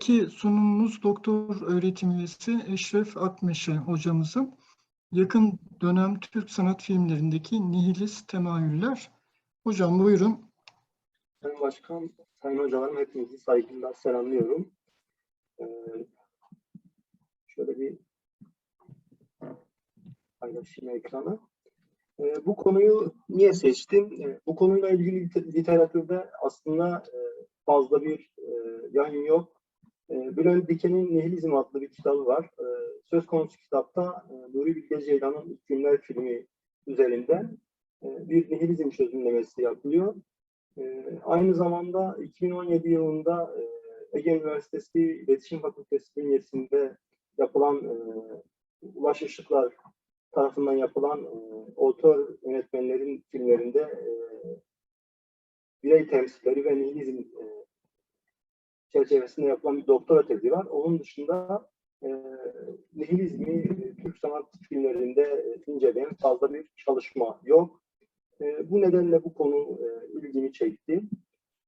Ki sunumumuz doktor öğretim üyesi Eşref Akmeşe hocamızın yakın dönem Türk sanat filmlerindeki nihilist temayüller. Hocam buyurun. Sayın Başkan, Sayın Hocalarım hepinizi saygıyla selamlıyorum. Ee, şöyle bir paylaşayım ekranı. Ee, bu konuyu niye seçtim? Ee, bu konuyla ilgili lite- literatürde aslında e, fazla bir e, yayın yok. E, Bülent Diken'in Nihilizm adlı bir kitabı var. E, söz konusu kitapta e, Nuri Bilge Ceylan'ın İlk Günler filmi üzerinden e, bir nihilizm çözümlemesi yapılıyor. Ee, aynı zamanda 2017 yılında e, Ege Üniversitesi İletişim Fakültesi bünyesinde yapılan e, Ulaş Işıklar tarafından yapılan e, otör yönetmenlerin filmlerinde e, birey temsilleri ve nihilizm e, çerçevesinde yapılan bir doktora tezi var. Onun dışında e, nihilizmi e, Türk sanat filmlerinde e, inceleyen fazla bir çalışma yok. E, bu nedenle bu konu e, ilgimi çekti.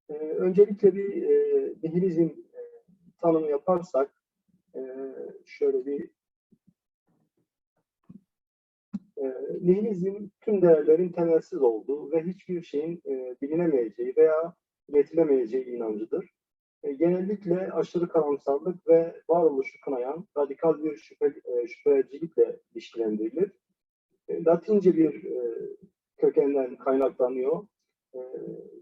E, öncelikle bir e, nihilizm e, tanımı yaparsak, e, şöyle bir e, nihilizm tüm değerlerin temelsiz olduğu ve hiçbir şeyin e, bilinemeyeceği veya iletilemeyeceği inancıdır. E, genellikle aşırı karamsarlık ve varoluşu kınayan radikal bir şüphe, e, şüphecilikle ilişkilendirilir. E, Latince bir kökenden kaynaklanıyor.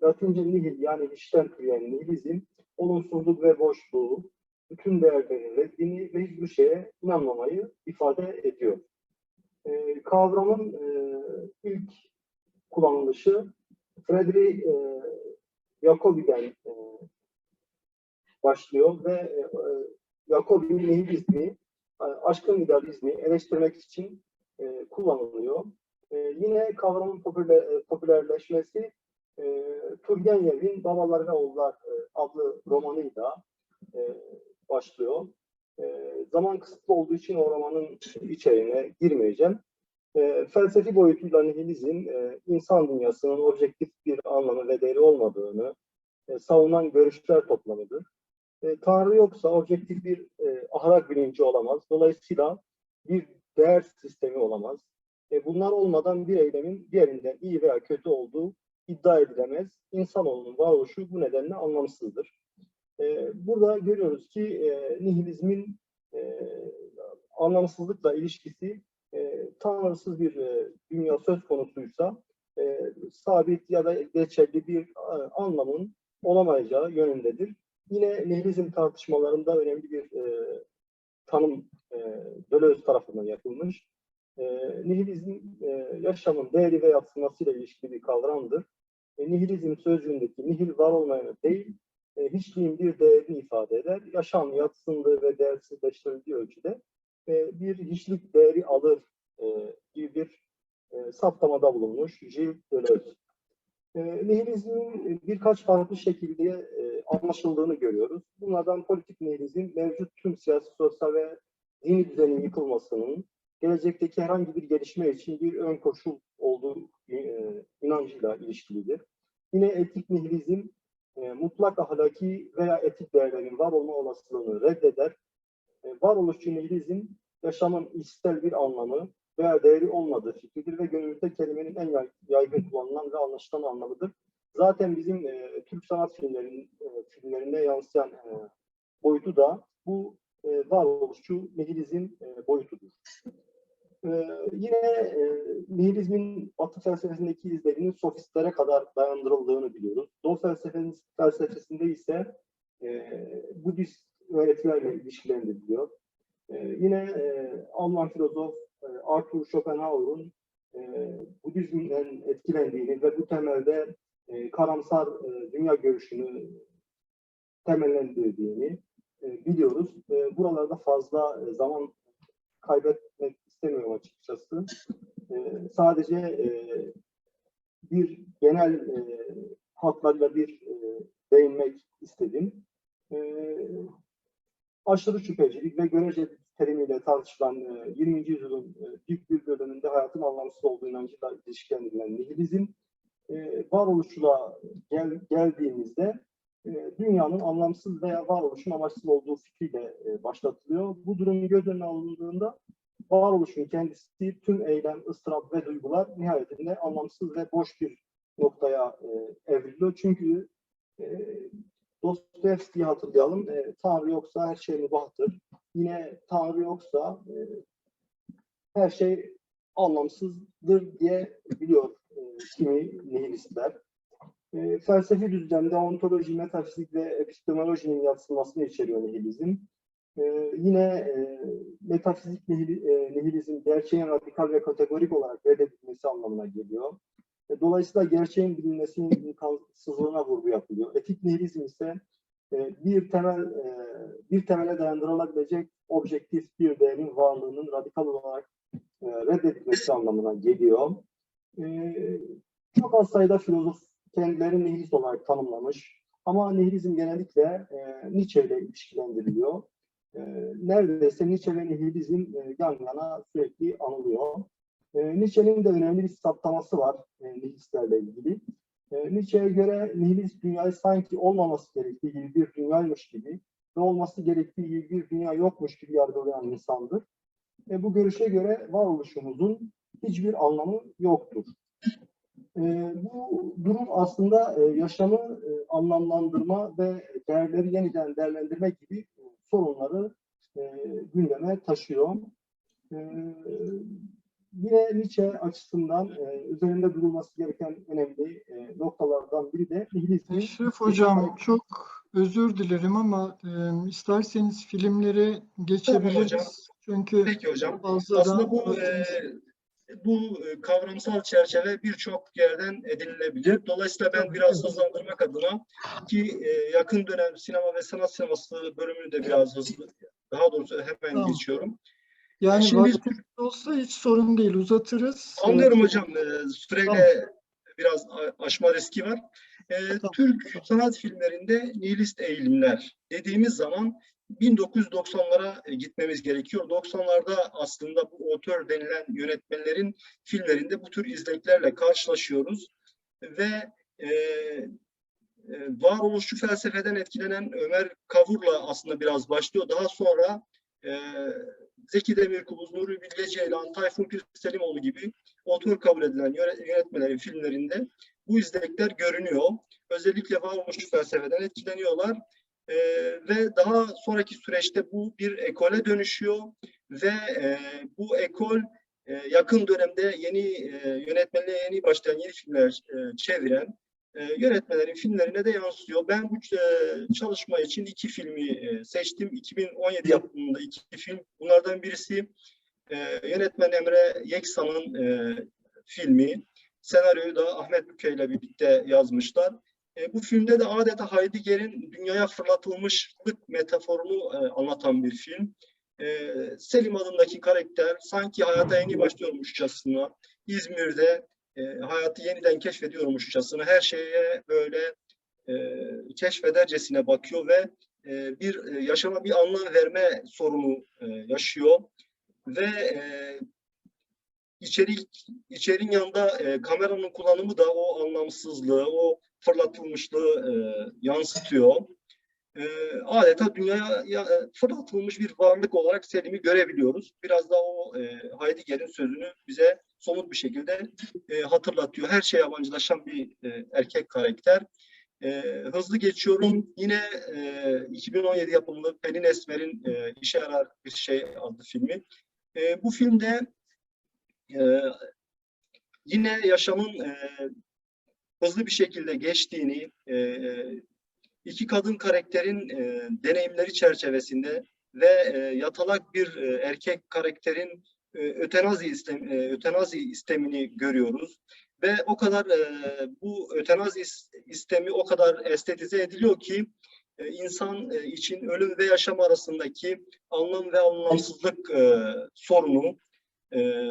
Latince nihil yani hiçten türeyen nihilizm, olumsuzluk ve boşluğu, bütün değerlerin reddini ve hiçbir şeye inanmamayı ifade ediyor. Kavramın ilk kullanılışı Frederick Jacobi'den başlıyor ve e, e, Jacobi'nin nihilizmi, e, aşkın idealizmi eleştirmek için e, kullanılıyor. E, yine kavramın popüler, e, popülerleşmesi e, Turgenev'in Babalar ve Oğullar adlı romanıyla e, başlıyor. E, zaman kısıtlı olduğu için o romanın içeriğine girmeyeceğim. E, felsefi boyutuyla nihilizm, e, insan dünyasının objektif bir anlamı ve değeri olmadığını e, savunan görüşler toplamıdır. E, Tanrı yoksa objektif bir e, ahlak bilinci olamaz. Dolayısıyla bir değer sistemi olamaz. E, bunlar olmadan bir eylemin diğerinden iyi veya kötü olduğu iddia edilemez. İnsanoğlunun varoluşu bu nedenle anlamsızdır. E, burada görüyoruz ki e, nihilizmin e, anlamsızlıkla ilişkisi e, tanrısız bir e, dünya söz konusuysa e, sabit ya da geçerli bir e, anlamın olamayacağı yönündedir. Yine nihilizm tartışmalarında önemli bir e, tanım e, Deleuze tarafından yapılmış. E, nihilizm e, yaşamın değeri ve yatsınmasıyla ilişkili bir kavramdır. E, nihilizm sözcüğündeki nihil var olmayanı değil, e, hiçliğin bir değerini ifade eder. Yaşam yatsındığı ve değersizleştirildiği ölçüde e, bir hiçlik değeri alır e, gibi bir e, saptamada bulunmuş Gilles Deleuze. E, nihilizmin birkaç farklı şekilde e, anlaşıldığını görüyoruz. Bunlardan politik nihilizm, mevcut tüm siyasi, sosyal ve dini düzenin yıkılmasının, gelecekteki herhangi bir gelişme için bir ön koşul olduğu e, inancıyla ilişkilidir. Yine etik nihilizm, e, mutlak ahlaki veya etik değerlerin var olma olasılığını reddeder. E, varoluşçu nihilizm, yaşamın içsel bir anlamı veya değeri olmadığı fikridir ve günümüzde kelimenin en yay- yaygın kullanılan ve anlaşılan anlamıdır. Zaten bizim e, Türk sanat filmlerinin e, filmlerinde yansıyan e, boyutu da bu e, varoluşçu nihilizm e, boyutudur. E, yine e, nihilizmin Batı felsefesindeki izlerinin sofistlere kadar dayandırıldığını biliyoruz. Doğu felsefesinin felsefesinde ise e, Budist öğretilerle ilişkilendiriliyor. E, yine e, Alman filozof Arthur Schopenhauer'un e, Budizm'den etkilendiğini ve bu temelde e, karamsar e, dünya görüşünü temellendirdiğini e, biliyoruz. E, buralarda fazla e, zaman kaybetmek istemiyorum açıkçası. E, sadece e, bir genel e, hatlarıyla bir e, değinmek istedim. E, aşırı şüphecilik ve görece terimiyle tartışılan e, 20. yüzyılın e, büyük bir bölümünde hayatın anlamsız olduğu inancıyla ilişkilendirilen nihilizm e, varoluşçuluğa gel, geldiğimizde e, dünyanın anlamsız veya varoluşun amaçsız olduğu fikriyle e, başlatılıyor. Bu durum göz önüne alındığında varoluşun kendisi tüm eylem, ıstırap ve duygular nihayetinde anlamsız ve boş bir noktaya e, evriliyor. Çünkü e, Dostoyevski'yi hatırlayalım. E, Tanrı yoksa her şey mübahtır. Yine Tanrı yoksa e, her şey anlamsızdır diye biliyor e, kimi nihilistler. E, felsefi düzlemde ontoloji, metafizik ve epistemolojinin yatsınmasını içeriyor nihilizm. E, yine e, metafizik nihil, e, nihilizm gerçeğin radikal ve kategorik olarak reddedilmesi anlamına geliyor. E, dolayısıyla gerçeğin bilinmesinin imkansızlığına vurgu yapılıyor. Etik nihilizm ise e, bir temel e, bir temele dayandırılabilecek objektif bir değerin varlığının radikal olarak reddedilmesi anlamına geliyor. Çok az sayıda filozof kendilerini nihilist olarak tanımlamış. Ama nihilizm genellikle e, Nietzsche ile ilişkilendiriliyor. E, neredeyse Nietzsche ve nihilizm e, yan yana sürekli anılıyor. E, Nietzsche'nin de önemli bir saptaması var e, nihilistlerle ilgili. E, Nietzsche'ye göre nihilist dünyayı sanki olmaması gerektiği gibi bir dünyaymış gibi ve olması gerektiği gibi bir dünya yokmuş gibi yargılayan insandır. E, bu görüşe göre varoluşumuzun hiçbir anlamı yoktur. E, bu durum aslında e, yaşamı e, anlamlandırma ve değerleri yeniden değerlendirme gibi e, sorunları e, gündeme taşıyor. E, yine Nietzsche açısından e, üzerinde durulması gereken önemli e, noktalardan biri de nihilizm. Eşref Hocam çok özür dilerim ama e, isterseniz filmlere geçebiliriz. hocam. Çünkü Peki hocam. Aslında da bu e, bu e, kavramsal çerçeve birçok yerden edinilebilir. Dolayısıyla ben Tabii, biraz tabii. hızlandırmak adına ki e, yakın dönem sinema ve sanat sineması bölümünü de biraz hızlı, daha doğrusu hemen Tamam. geçiyorum. Yani Şimdi- vaktimiz olsa hiç sorun değil uzatırız. Anlıyorum E, hocam. e, Süreyle biraz a- aşma riski var. E, Tamam. Türk sanat filmlerinde nihilist eğilimler dediğimiz zaman 1990'lara e, gitmemiz gerekiyor. 90'larda aslında bu otör denilen yönetmenlerin filmlerinde bu tür izleklerle karşılaşıyoruz ve e, e, varoluşçu felsefeden etkilenen Ömer Kavur'la aslında biraz başlıyor. Daha sonra e, Zeki Demirkubuz, Nuri Bilge Ceylan, Tayfun Pirselimoğlu gibi otör kabul edilen yöne- yönetmenlerin filmlerinde bu izlekler görünüyor. Özellikle varoluşçu felsefeden etkileniyorlar. Ee, ve daha sonraki süreçte bu bir ekole dönüşüyor ve e, bu ekol e, yakın dönemde yeni e, yönetmenliğe yeni başlayan yeni filmler e, çeviren e, yönetmenlerin filmlerine de yansıyor. Ben bu e, çalışma için iki filmi e, seçtim. 2017 yapımında iki film. Bunlardan birisi e, yönetmen Emre Yeksan'ın e, filmi. Senaryoyu da Ahmet Büke ile birlikte yazmışlar. Bu filmde de adeta Heidegger'in dünyaya fırlatılmışlık metaforunu anlatan bir film. Selim adındaki karakter sanki hayata yeni başlıyormuşçasına İzmir'de e, hayatı yeniden keşfediyormuşçasına her şeye böyle e, keşfedercesine bakıyor ve e, bir e, yaşama bir anlam verme sorunu e, yaşıyor ve e, içerik içerin yanında e, kameranın kullanımı da o anlamsızlığı, o fırlatılmışlığı e, yansıtıyor. E, adeta dünyaya ya, e, fırlatılmış bir varlık olarak Selim'i görebiliyoruz. Biraz da o e, Heidegger'in sözünü bize somut bir şekilde e, hatırlatıyor. Her şeye yabancılaşan bir e, erkek karakter. E, hızlı geçiyorum. Yine e, 2017 yapımlı Pelin Esmer'in e, İşe Yarar Bir Şey adlı filmi. E, bu filmde e, yine yaşamın e, hızlı bir şekilde geçtiğini, e, iki kadın karakterin e, deneyimleri çerçevesinde ve e, yatalak bir e, erkek karakterin e, ötenazi, istem, e, ötenazi istemini görüyoruz. Ve o kadar e, bu ötenazi is- istemi o kadar estetize ediliyor ki e, insan e, için ölüm ve yaşam arasındaki anlam ve anlamsızlık e, sorunu e,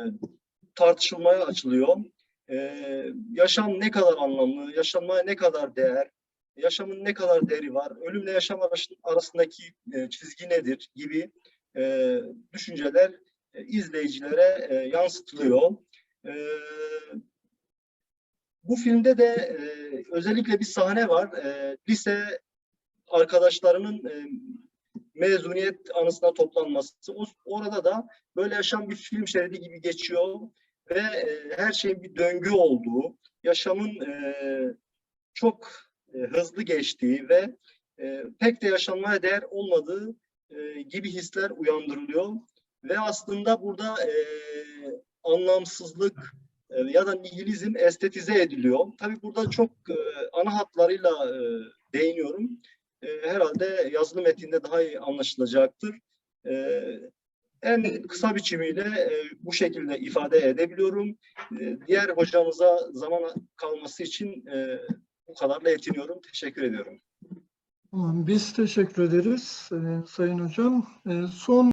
tartışılmaya açılıyor. E, yaşam ne kadar anlamlı, yaşamaya ne kadar değer, yaşamın ne kadar değeri var, ölümle yaşam arası- arasındaki e, çizgi nedir gibi e, düşünceler e, izleyicilere yansıtılıyor. Bu filmde de özellikle bir sahne var. Lise arkadaşlarının mezuniyet anısına toplanması. O, orada da böyle yaşam bir film şeridi gibi geçiyor ve her şeyin bir döngü olduğu, yaşamın çok e, hızlı geçtiği ve e, pek de yaşanmaya değer olmadığı e, gibi hisler uyandırılıyor. Ve aslında burada anlamsızlık ya da nihilizm estetize ediliyor. Tabii burada çok ana hatlarıyla değiniyorum. Herhalde yazılı metinde daha iyi anlaşılacaktır. En kısa biçimiyle bu şekilde ifade edebiliyorum. Diğer hocamıza zaman kalması için bu kadarla yetiniyorum. Teşekkür ediyorum. Biz teşekkür ederiz e, Sayın Hocam. E, son